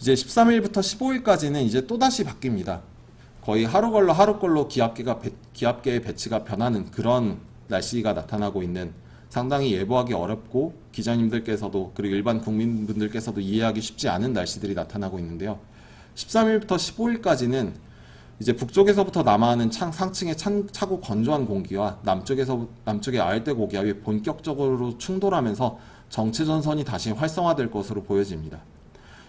이제 13일부터 15일까지는 이제 또다시 바뀝니다. 거의 하루 걸러 하루 걸로 기압계가 배- 기압계의 배치가 변하는 그런 날씨가 나타나고 있는 상당히 예보하기 어렵고 기자님들께서도 그리고 일반 국민분들께서도 이해하기 쉽지 않은 날씨들이 나타나고 있는데요. 13일부터 15일까지는 이제 북쪽에서부터 남하하는 창- 상층의 찬- 차고 건조한 공기와 남쪽에서 남쪽의 아열대 고기압이 본격적으로 충돌하면서 정체 전선이 다시 활성화될 것으로 보여집니다.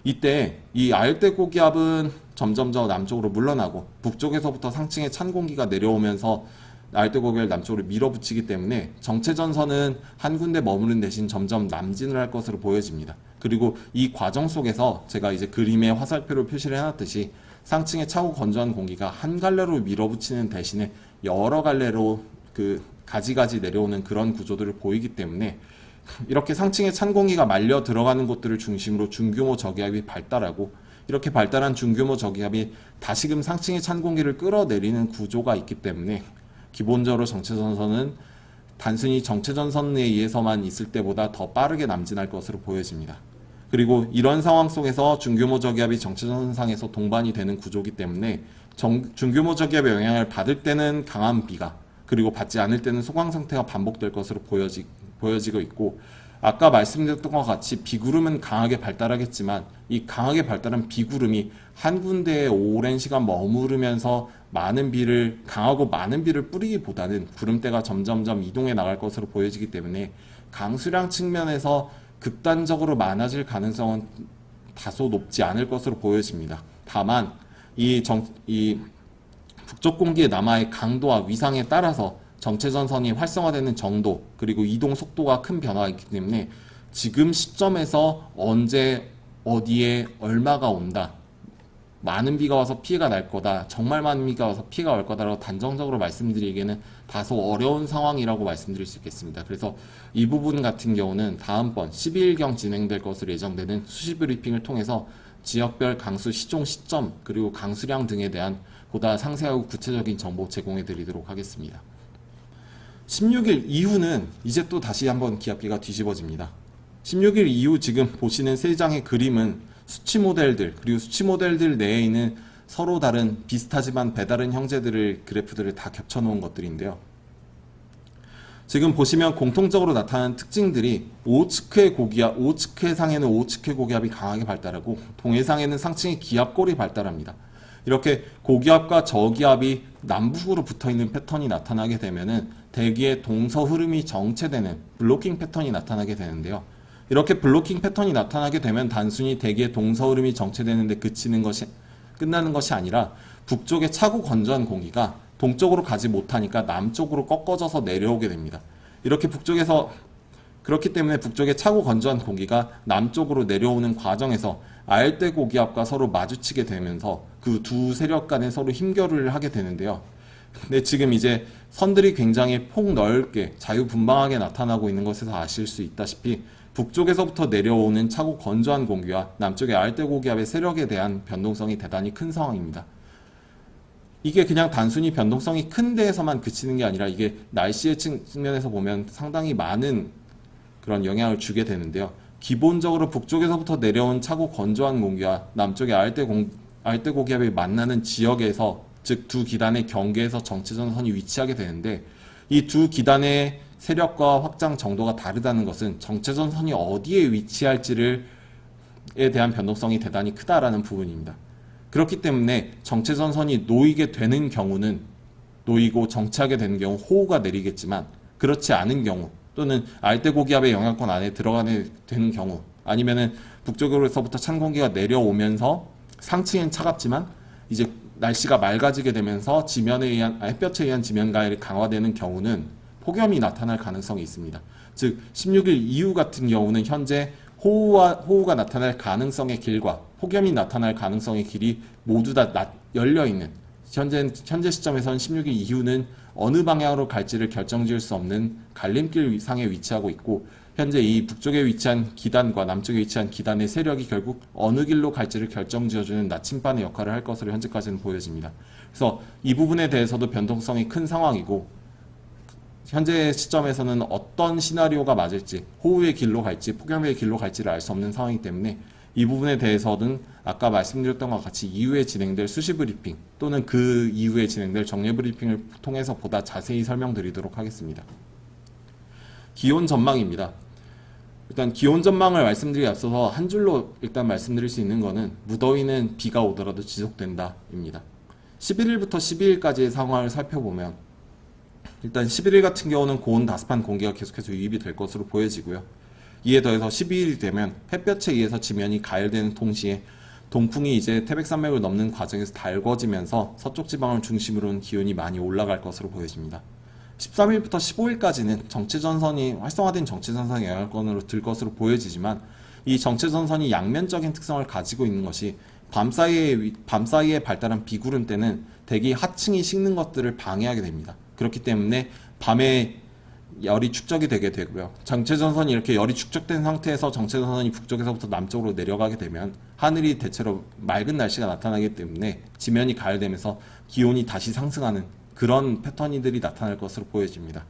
이때 이 아열대 고기압은 점점점 남쪽으로 물러나고 북쪽에서부터 상층의 찬 공기가 내려오면서 아열대 고기압을 남쪽으로 밀어붙이기 때문에 정체 전선은 한 군데 머무른 대신 점점 남진을 할 것으로 보여집니다. 그리고 이 과정 속에서 제가 이제 그림에 화살표로 표시를 해놨듯이 상층의 차고 건조한 공기가 한 갈래로 밀어붙이는 대신에 여러 갈래로 그 가지가지 내려오는 그런 구조들을 보이기 때문에 이렇게 상층의 찬 공기가 말려 들어가는 곳들을 중심으로 중규모 저기압이 발달하고 이렇게 발달한 중규모 저기압이 다시금 상층의 찬 공기를 끌어내리는 구조가 있기 때문에 기본적으로 정체전선은 단순히 정체전선에 의해서만 있을 때보다 더 빠르게 남진할 것으로 보여집니다. 그리고 이런 상황 속에서 중규모 저기압이 정체전선상에서 동반이 되는 구조이기 때문에 정- 중규모 저기압의 영향을 받을 때는 강한 비가 그리고 받지 않을 때는 소강 상태가 반복될 것으로 보여지, 보여지고 있고 아까 말씀드렸던 것 같이 비구름은 강하게 발달하겠지만 이 강하게 발달한 비구름이 한 군데에 오랜 시간 머무르면서 많은 비를 강하고 많은 비를 뿌리기보다는 구름대가 점점점 이동해 나갈 것으로 보여지기 때문에 강수량 측면에서 극단적으로 많아질 가능성은 다소 높지 않을 것으로 보여집니다. 다만 이 정, 이 북쪽 공기의 남하의 강도와 위상에 따라서 정체전선이 활성화되는 정도 그리고 이동 속도가 큰 변화가 있기 때문에 지금 시점에서 언제 어디에 얼마가 온다 많은 비가 와서 피해가 날 거다 정말 많은 비가 와서 피해가 올 거다라고 단정적으로 말씀드리기에는 다소 어려운 상황이라고 말씀드릴 수 있겠습니다 그래서 이 부분 같은 경우는 다음번 12일경 진행될 것으로 예정되는 수시 브리핑을 통해서 지역별 강수 시종 시점 그리고 강수량 등에 대한 보다 상세하고 구체적인 정보 제공해 드리도록 하겠습니다. 16일 이후는 이제 또 다시 한번 기압기가 뒤집어집니다. 16일 이후 지금 보시는 세 장의 그림은 수치 모델들 그리고 수치 모델들 내에 있는 서로 다른 비슷하지만 배다른 형제들을 그래프들을 다 겹쳐 놓은 것들인데요. 지금 보시면 공통적으로 나타나는 특징들이 오츠크의 고기압, 오츠크의 상에는 오츠크의 고기압이 강하게 발달하고 동해상에는 상층의 기압골이 발달합니다. 이렇게 고기압과 저기압이 남북으로 붙어 있는 패턴이 나타나게 되면은 대기의 동서 흐름이 정체되는 블로킹 패턴이 나타나게 되는데요. 이렇게 블로킹 패턴이 나타나게 되면 단순히 대기의 동서 흐름이 정체되는데 그치는 것이 끝나는 것이 아니라 북쪽의 차고 건조한 공기가 동쪽으로 가지 못하니까 남쪽으로 꺾어져서 내려오게 됩니다. 이렇게 북쪽에서 그렇기 때문에 북쪽의 차고 건조한 공기가 남쪽으로 내려오는 과정에서 아열대 고기압과 서로 마주치게 되면서 그 두 세력 간에 서로 힘겨루를 하게 되는데요. 근데 지금 이제 선들이 굉장히 폭넓게 자유분방하게 나타나고 있는 것에서 아실 수 있다시피 북쪽에서부터 내려오는 차고 건조한 공기와 남쪽의 아열대 고기압의 세력에 대한 변동성이 대단히 큰 상황입니다. 이게 그냥 단순히 변동성이 큰 데에서만 그치는 게 아니라 이게 날씨의 측- 측면에서 보면 상당히 많은 그런 영향을 주게 되는데요. 기본적으로 북쪽에서부터 내려온 차고 건조한 공기와 남쪽의 아열대 공 아열대 고기압이 만나는 지역에서 즉 두 기단의 경계에서 정체전 선이 위치하게 되는데 이 두 기단의 세력과 확장 정도가 다르다는 것은 정체전 선이 어디에 위치할지를 에 대한 변동성이 대단히 크다라는 부분입니다. 그렇기 때문에 정체전 선이 놓이게 되는 경우는 놓이고 정체하게 되는 경우 호우가 내리겠지만 그렇지 않은 경우 또는 알대 고기압의 영향권 안에 들어가게 되는 경우 아니면은 북쪽으로서부터 찬 공기가 내려오면서 상층엔 차갑지만 이제 날씨가 맑아지게 되면서 지면에 의한 아, 햇볕에 의한 지면 가열이 강화되는 경우는 폭염이 나타날 가능성이 있습니다. 즉 16일 이후 같은 경우는 현재 호우와 호우가 나타날 가능성의 길과 폭염이 나타날 가능성의 길이 모두 다 나- 열려 있는 현재 현재 시점에서는 16일 이후는 어느 방향으로 갈지를 결정지을 수 없는 갈림길 상에 위치하고 있고 현재 이 북쪽에 위치한 기단과 남쪽에 위치한 기단의 세력이 결국 어느 길로 갈지를 결정지어주는 나침반의 역할을 할 것으로 현재까지는 보여집니다. 그래서 이 부분에 대해서도 변동성이 큰 상황이고 현재 시점에서는 어떤 시나리오가 맞을지 호우의 길로 갈지 폭염의 길로 갈지를 알 수 없는 상황이기 때문에 이 부분에 대해서는 아까 말씀드렸던 것 같이 이후에 진행될 수시 브리핑 또는 그 이후에 진행될 정례 브리핑을 통해서 보다 자세히 설명드리도록 하겠습니다. 기온 전망입니다. 일단 기온 전망을 말씀드리기 앞서서 한 줄로 일단 말씀드릴 수 있는 거는 무더위는 비가 오더라도 지속된다입니다. 11일부터 12일까지의 상황을 살펴보면 일단 11일 같은 경우는 고온 다습한 공기가 계속해서 유입이 될 것으로 보여지고요. 이에 더해서 12일이 되면 햇볕에 의해서 지면이 가열되는 동시에 동풍이 이제 태백산맥을 넘는 과정에서 달궈지면서 서쪽 지방을 중심으로는 기온이 많이 올라갈 것으로 보여집니다. 13일부터 15일까지는 정체전선이 활성화된 정체전선의 영향권으로 들 것으로 보여지지만 이 정체전선이 양면적인 특성을 가지고 있는 것이 밤 사이에 위- 밤 사이에 발달한 비구름 때는 대기 하층이 식는 것들을 방해하게 됩니다. 그렇기 때문에 밤에 열이 축적이 되게 되고요. 정체전선이 이렇게 열이 축적된 상태에서 정체전선이 북쪽에서부터 남쪽으로 내려가게 되면 하늘이 대체로 맑은 날씨가 나타나기 때문에 지면이 가열되면서 기온이 다시 상승하는 그런 패턴이들이 나타날 것으로 보여집니다.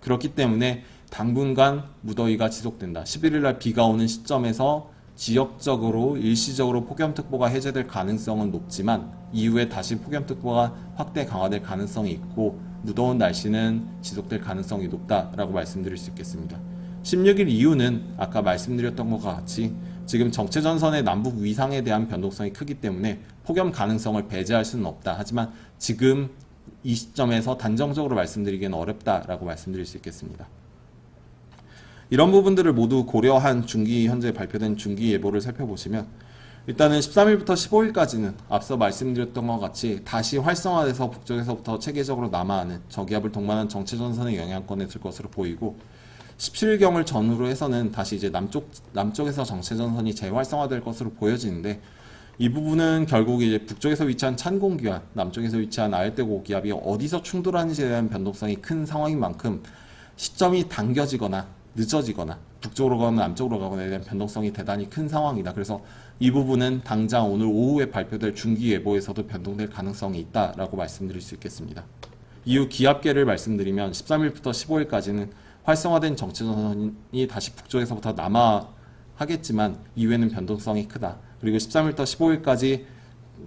그렇기 때문에 당분간 무더위가 지속된다. 11일 날 비가 오는 시점에서 지역적으로 일시적으로 폭염특보가 해제될 가능성은 높지만 이후에 다시 폭염특보가 확대 강화될 가능성이 있고 무더운 날씨는 지속될 가능성이 높다라고 말씀드릴 수 있겠습니다. 16일 이후는 아까 말씀드렸던 것과 같이 지금 정체전선의 남북 위상에 대한 변동성이 크기 때문에 폭염 가능성을 배제할 수는 없다. 하지만 지금 이 시점에서 단정적으로 말씀드리기는 어렵다라고 말씀드릴 수 있겠습니다. 이런 부분들을 모두 고려한 중기 현재 발표된 중기 예보를 살펴보시면 일단은 13일부터 15일까지는 앞서 말씀드렸던 것 같이 다시 활성화돼서 북쪽에서부터 체계적으로 남하하는 저기압을 동반한 정체전선의 영향권에 들 것으로 보이고 17일경을 전후로 해서는 다시 이제 남쪽 남쪽에서 정체전선이 재활성화될 것으로 보여지는데 이 부분은 결국 이제 북쪽에서 위치한 찬 공기와 남쪽에서 위치한 아열대 고기압이 어디서 충돌하는지에 대한 변동성이 큰 상황인 만큼 시점이 당겨지거나 늦어지거나 북쪽으로 가거나 남쪽으로 가거나에 대한 변동성이 대단히 큰 상황이다. 그래서 이 부분은 당장 오늘 오후에 발표될 중기 예보에서도 변동될 가능성이 있다라고 말씀드릴 수 있겠습니다. 이후 기압계를 말씀드리면 13일부터 15일까지는 활성화된 정체전선이 다시 북쪽에서부터 남하하겠지만 이후에는 변동성이 크다. 그리고 13일부터 15일까지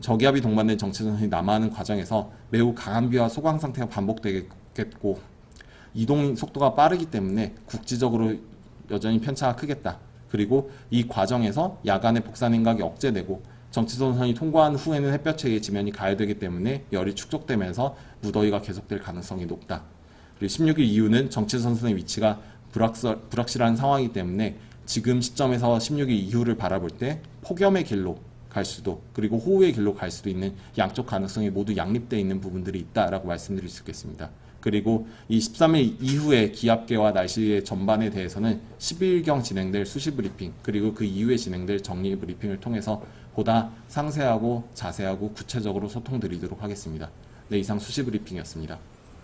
저기압이 동반된 정체전선이 남하하는 과정에서 매우 강한 비와 소강 상태가 반복되겠고 이동 속도가 빠르기 때문에 국지적으로 여전히 편차가 크겠다. 그리고 이 과정에서 야간의 복사 냉각이 억제되고 정체전선이 통과한 후에는 햇볕에 지면이 가열되기 때문에 열이 축적되면서 무더위가 계속될 가능성이 높다. 그리고 16일 이후는 정체전선의 위치가 불확설, 불확실한 상황이기 때문에 지금 시점에서 16일 이후를 바라볼 때 폭염의 길로 갈 수도 그리고 호우의 길로 갈 수도 있는 양쪽 가능성이 모두 양립되어 있는 부분들이 있다라고 말씀드릴 수 있겠습니다. 그리고 이 13일 이후의 기압계와 날씨의 전반에 대해서는 10일경 진행될 수시 브리핑 그리고 그 이후에 진행될 정리 브리핑을 통해서 보다 상세하고 자세하고 구체적으로 소통드리도록 하겠습니다. 네, 이상 수시 브리핑이었습니다.